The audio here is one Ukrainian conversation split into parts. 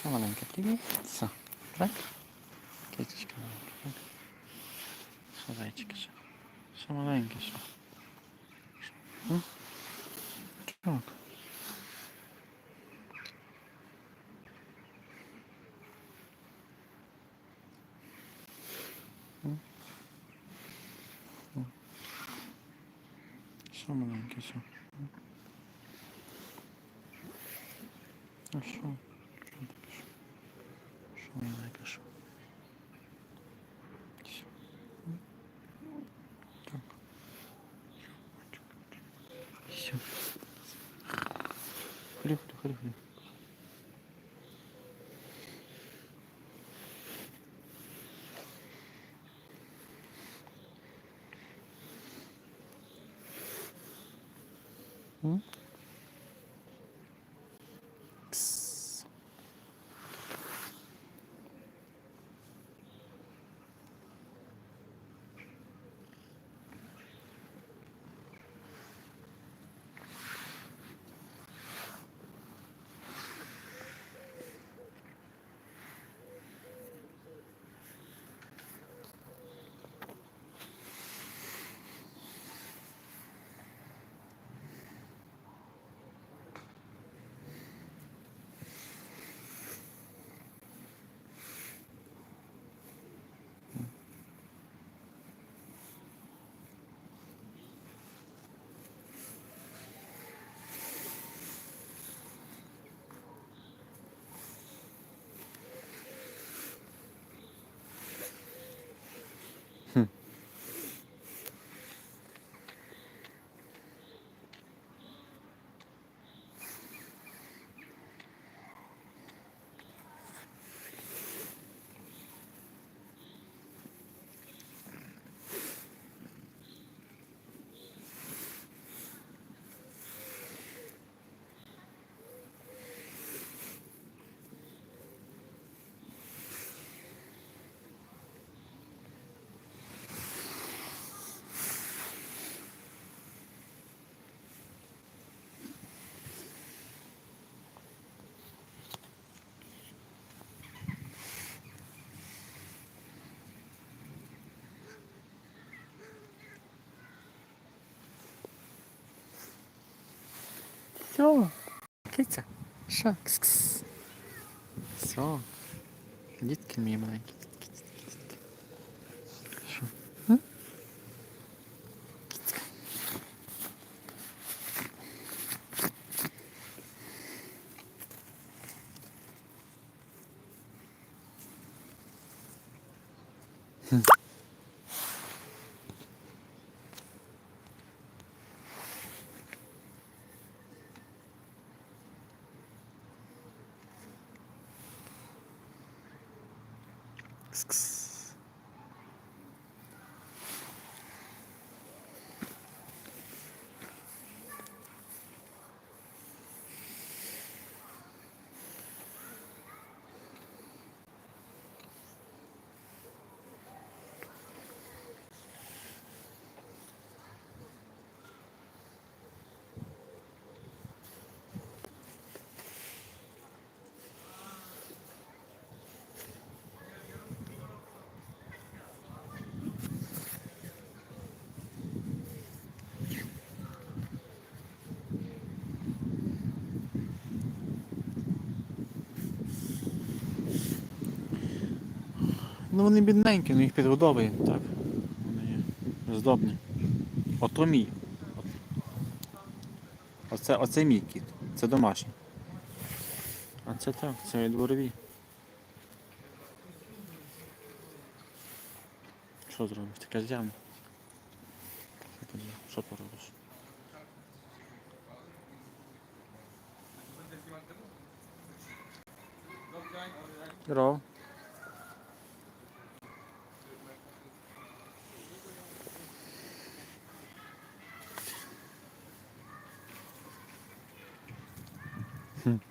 Що маленьке, привіт. Що? Так? Китечка маленька, так? Що зайчики, що? Що маленьке, що? Що? М? Що маленьке, що? Mm-hmm. Все. Киця. Що? Кс-кс. Все. Дітки мої маленькі. Кс-кс. Ну вони бідненькі, ну їх підгодовує, так. Вони здобні. Ото мій. Оце, оце мій кіт. Це домашній. А це так, це дворові. Що зробиш? Таке з'явно. Що ти, що ти робиш? Здорово. Hmm.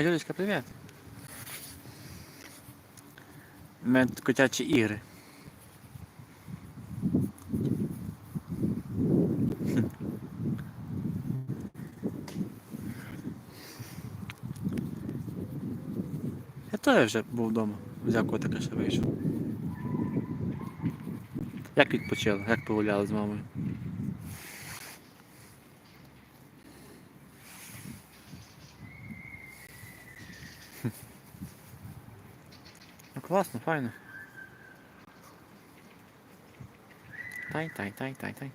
О, Юлечка, привіт. У мене тут котячі ігри. Я теж вже був вдома, взяв котика ще вийшов. Як відпочили? Як погуляли з мамою? Класно, файно. Тай, тай, тай, тай, тай.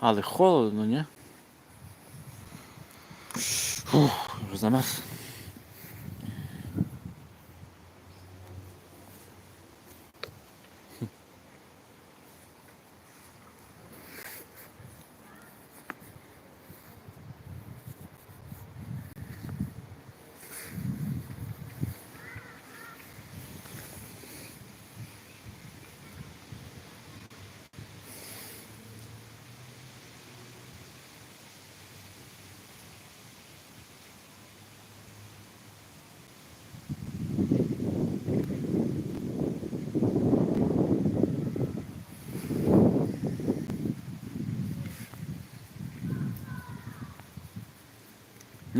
Але холодно, ні? Фух, замерз.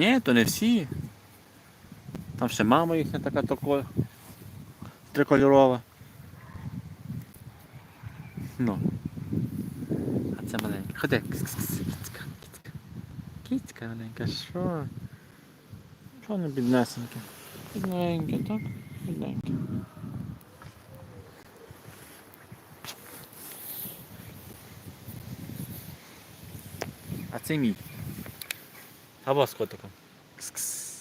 Ні, то не всі. Там ще мама їхня така тако трикольорова. Ну. А це маленька. Ходи, кіцька, кіцька. Кіцька маленька, що? Що не біднесеньке? Бідненьке, так? Бідненьке. А це мій. Або з котиком. Кс-кс.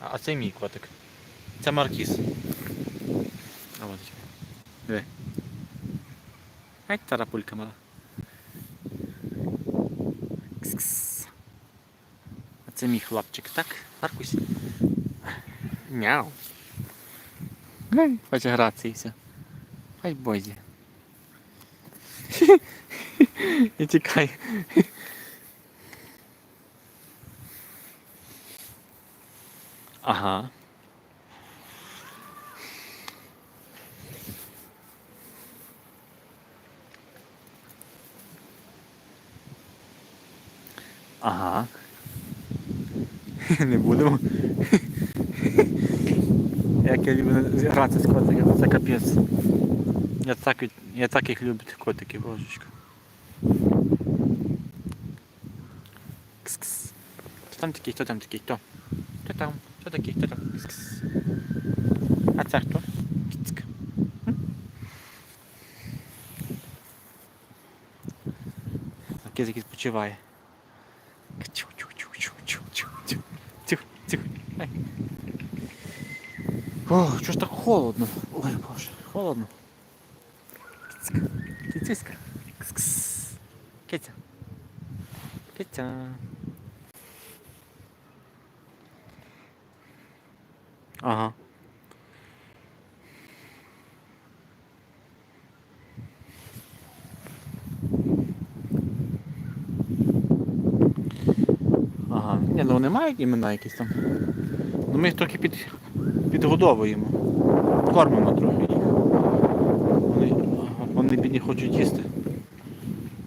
А а це мій котик. Це Маркіс. А от чекай. Диви. Ай, тарапулька мала. Кс-кс. А це мій хлопчик, так? Маркусь. Гай, хоче гратися. Ай бозі. І тікай. Ага. Ага. Не будемо. Як я люблю грати з котиками, це капець. Я так, я так їх люблю, тих котиків, божечко. Кс-кс. Хто там такий, хто там такий, хто? Хто там? Хто такий? Хто? Кс-кс. А це хто? Кіз якийсь. Ай. О, що ж так холодно? Ой, боже, холодно. Кіцька. Кс-кс. Киця. Киця. Ага. Ага. Ні, ну вони мають імена якісь там. Ну ми їх трохи під, підгодовуємо. Кормимо трохи їх. Вони, вони бідні хочуть їсти.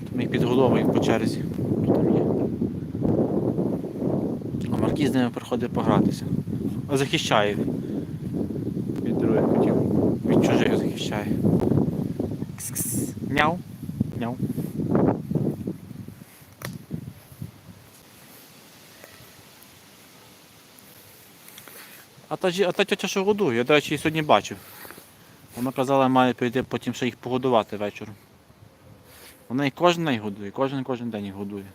То ми їх підгодовуємо по черзі. Там є. А Маркіз з ними приходить погратися. А захищає він. Від других котів. Від чужих захищає. Кс-кс. Няу. Няу. Та, а та тетя що годує, я, до речі, її сьогодні бачив. Вона казала, має прийти потім ще їх погодувати вечором. Вона і кожен день годує, кожен кожен день їх годує.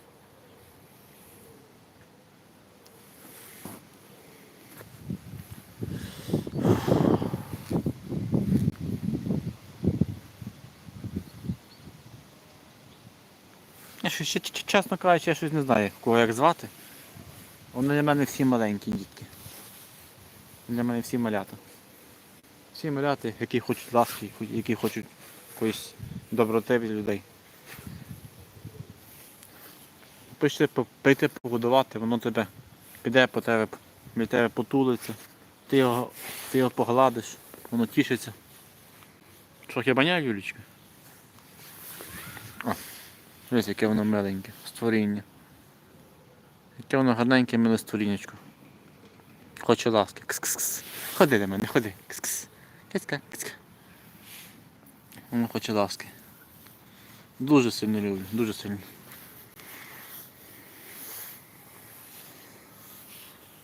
Я щось, чесно кажучи, я щось не знаю, кого як звати. Вони для мене всі маленькі дітки. Для мене всі малята. Всі маляти, які хочуть ласки, які хочуть якоїсь доброти від людей. Пиши, прийти погодувати, воно тебе піде по тебе, біля тебе потулиться, ти його, ти його погладиш, воно тішиться. Трохи баняє, Юлічка? О, дивись, яке воно миленьке, створіння. Яке воно гарненьке миле створіннячко. Хоче ласки. Кс-кс-кс. Ходи до мене, ходи. Кс-кс. Киска, киска. Воно хоче ласки. Дуже сильно люблю, дуже сильно.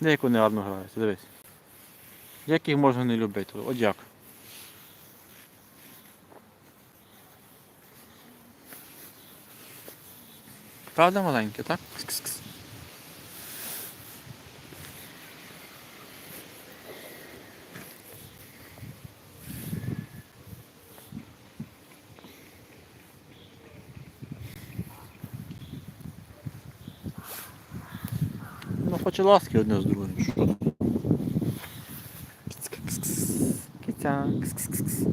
Як вони гарно грають, дивись. Як їх можна не любити? От як. Правда маленьке, так? Кс-кс-кс. Ну, хоче ласки одне з другим. Що? там? Кицька, кс-кс. Киця, кс-кс-кс.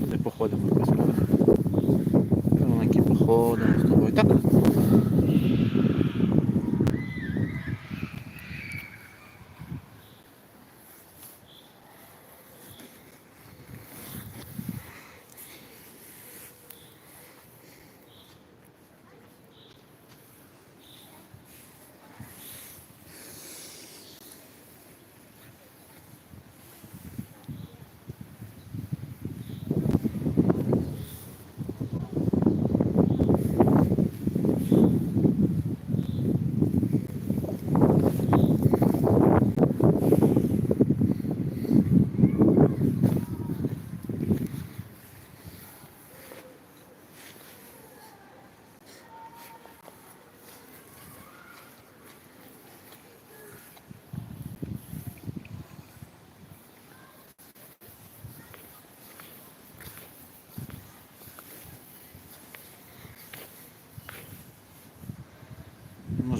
Куди походимо якось куди? Маленькі походимо з тобою. Так?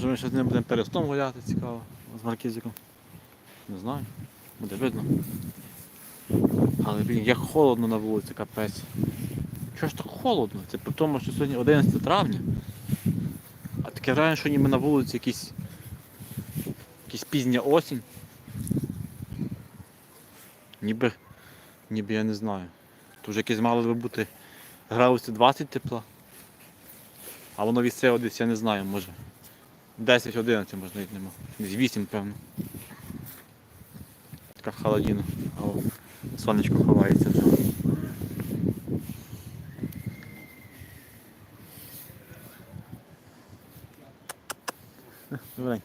Може ми ще з ним будемо перестом гуляти, цікаво, з маркізиком. Не знаю, буде видно. Але блін, як холодно на вулиці, капець. Чого ж так холодно? Це при тому, що сьогодні 11 травня. А таке враження, що ніби на вулиці якісь, якісь пізня осінь. Ніби, ніби я не знаю. Тут вже якесь мало би бути градусів 20 тепла. А воно відстріло десь, я не знаю, може. 10-11 можна навіть нема. Десь 8, певно. Така холодина. А сонечко ховається вже. Е, Давай.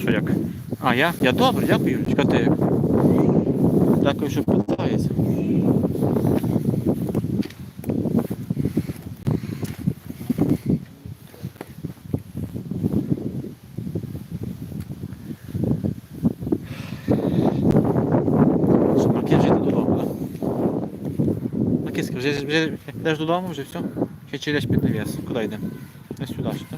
Що як? А, я? Я добре, дякую, Юрочка, ти як? Дякую, що Маркіз вже вже, вже йдеш додому, вже все? Чи через під навіс? Куди йдемо? Не сюди, що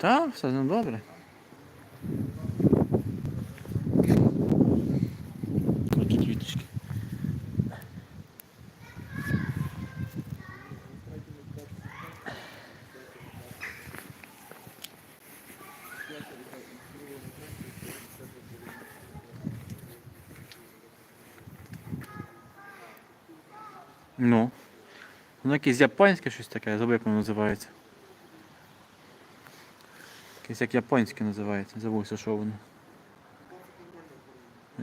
Так, все ним добре. Такі квіточки. Ну. Воно якесь японське щось таке, забув, як воно називається. Якесь як японське називається, забувся, що воно.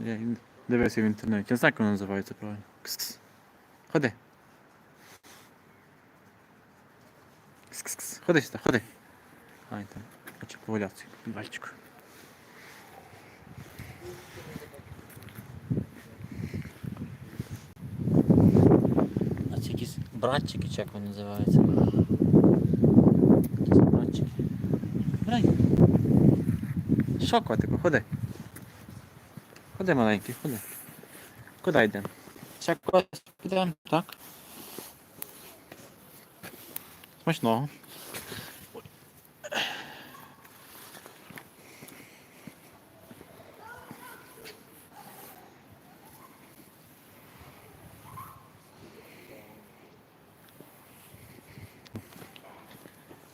Я дивився в інтернеті. Я знаю, як воно називається правильно. Кс-кс. Ходи. Кс-кс-кс. Ходи сюди, ходи. Ай там. Хочу погулятися. Бальчику. Братчики, чи як вони називаються? Якісь братчики. Грай. Що, котику, ходи. Ходи, маленький, ходи. Куди йдемо? Ще кудись підемо, так? Смачного.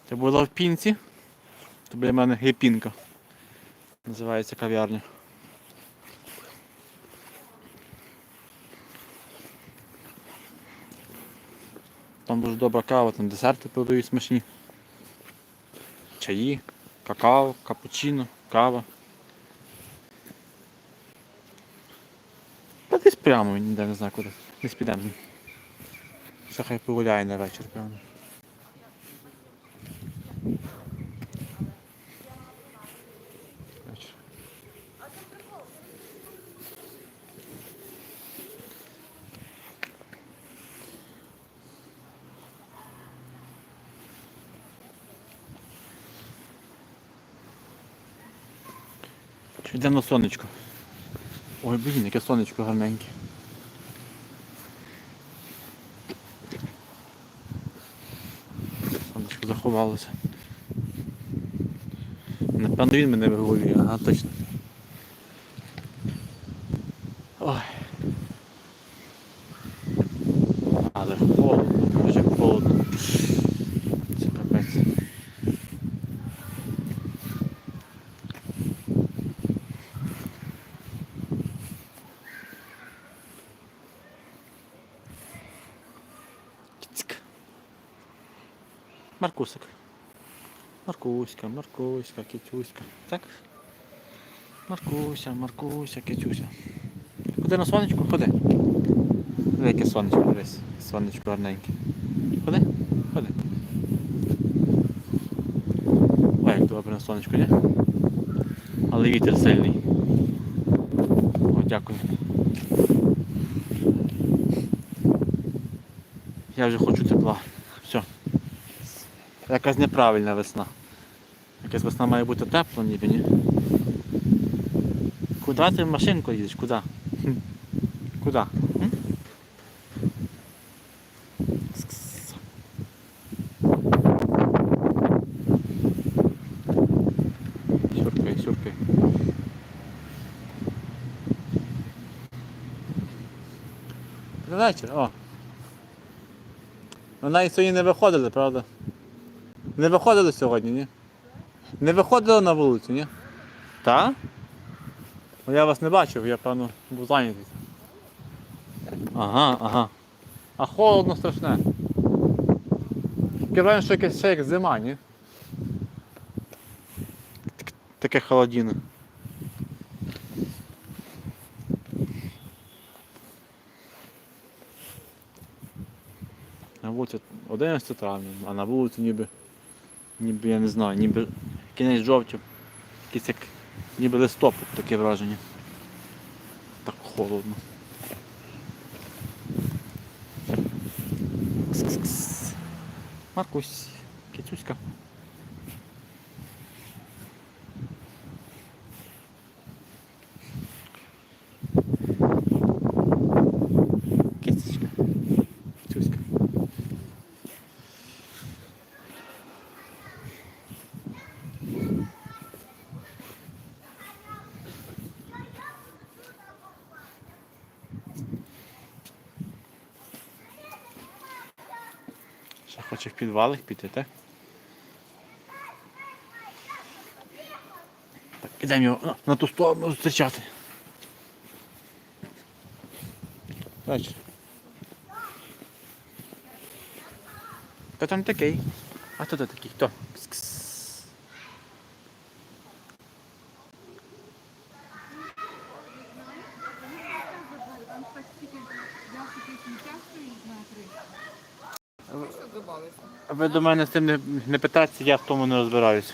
Це була в пінці. Це біля мене є пінка. Називається кав'ярня. Там дуже добра кава, там десерти продають смачні. Чаї, какао, капучино, кава. Та десь прямо ніде не знаю куди. Десь підемо. Ще хай погуляє на вечір, певно. Йдемо на сонечко. Ой, блін, яке сонечко гарненьке. Сонечко заховалося. Напевно він мене виголює, ага, точно. Ой. Але холодно, дуже холодно. Це капець. Кіцьк. Маркусик. Маркуська, Маркуська, Китюська. Так? Маркуся, Маркуся, Китюся. Куди на сонечко? Ходи. Диви, яке сонечко дивись. Сонечко гарненьке. Ходи? Ходи. Ой, як добре на сонечко, ні? Але вітер сильний. О, дякую. Я вже хочу тепла. Якась неправильна весна. Якась весна має бути тепла, ніби, ні? Куди ти в машинку їдеш? Куди? Куди? Сюркай, сюркай. Вечір, о. Ну навіть сьогодні не виходили, правда? Не виходили сьогодні, ні? Не виходили на вулицю, ні? Та? Ну я вас не бачив, я певно був зайнятий. Ага, ага. А холодно страшне. Враження, що якесь ще як зима, ні? Таке холодіно. На вулиці 11 травня, а на вулиці ніби, ніби я не знаю, ніби кінець жовтів, якийсь як ніби листопад таке враження. Так холодно. Маркусь. Кицюська. Кицюська. Ще хоче в підвалах піти, так? Так, ідемо його на, ту сторону зустрічати. Бачиш? Хто там такий? А хто то такий? Хто? Кс-кс. Ви до мене з цим не, не питайтеся, я в тому не розбираюся.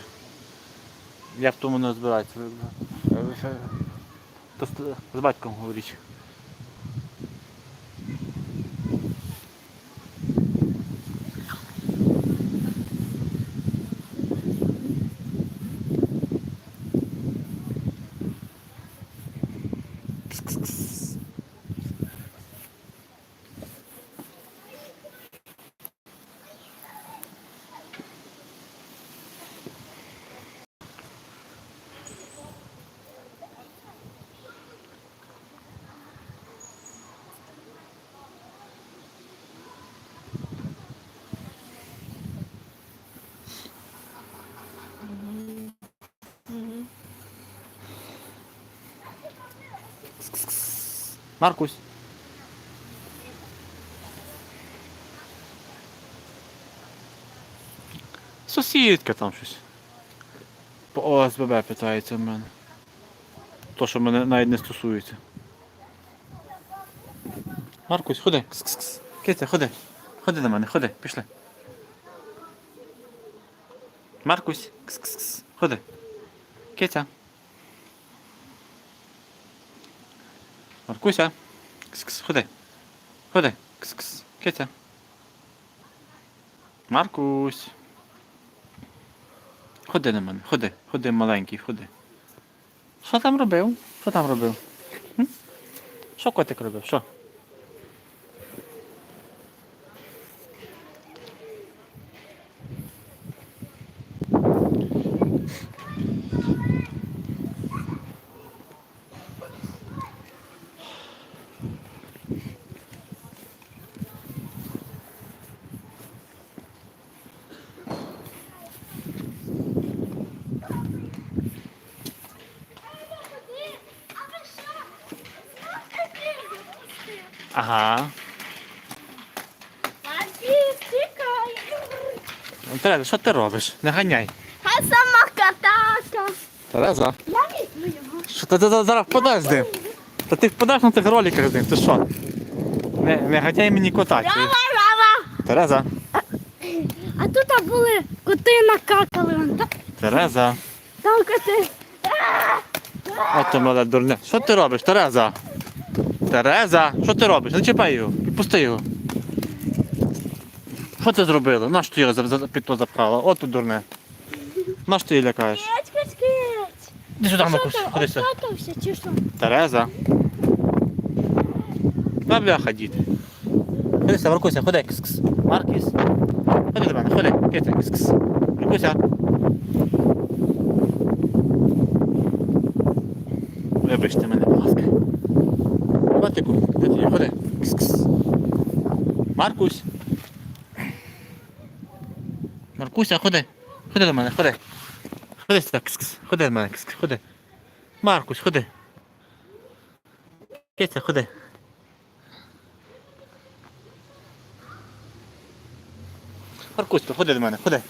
Я в тому не розбираюся. З батьком говоріть. Маркусь. Сусідка там щось. По ОСББ питається в мене. То, що мене навіть не стосується. Маркусь, ходи. Кс-кс-кс. Киця, ходи. Ходи до мене, ходи, пішли. Маркусь, кс-кс-кс. Ходи. Киця. Маркуся. Кс-кс, ходи. Ходи. Кс-кс. Киця. Маркусь. Ходи на мене, ходи, ходи маленький, ходи. Що там робив? Що там робив? Що котик робив? Що? Ага. Ну, Тереза, що ти робиш? Не ганяй. А сама катака. Тереза. Я візьму його. Що ти, зараз впадеш з ним? Та ти впадеш на тих роликах з ним, ти що? Не, не ганяй мені кота. Рава, рава. Тереза. А тут були коти накакали. вон Тереза. там коти. От ти мале дурне. Що ти робиш, Тереза? Тереза, що ти робиш? Не чіпай його, відпусти його. Що ти зробила? На що ти його за- за- під то запхала? От ти дурне. На що ти її лякаєш? Кець, кець, кець. Іди сюди, ти, ходи сюди. обкакався чи що? Тереза. На бляха, діти. Ходи сюди, Маркуся, ходи, кс-кс. Маркіс. Ходи до мене, ходи, киця, кс-кс. Маркуся. Вибачте мене, будь ласка. Матику, де ти? Ходи. Кс-кс. Маркусь. Маркуся, ходи. Ходи до мене, ходи. Ходи сюди, кс-кс. Ходи до мене, кс-кс. Ходи. Маркусь, ходи. Киця, ходи. Маркусь, ходи до мене, ходи.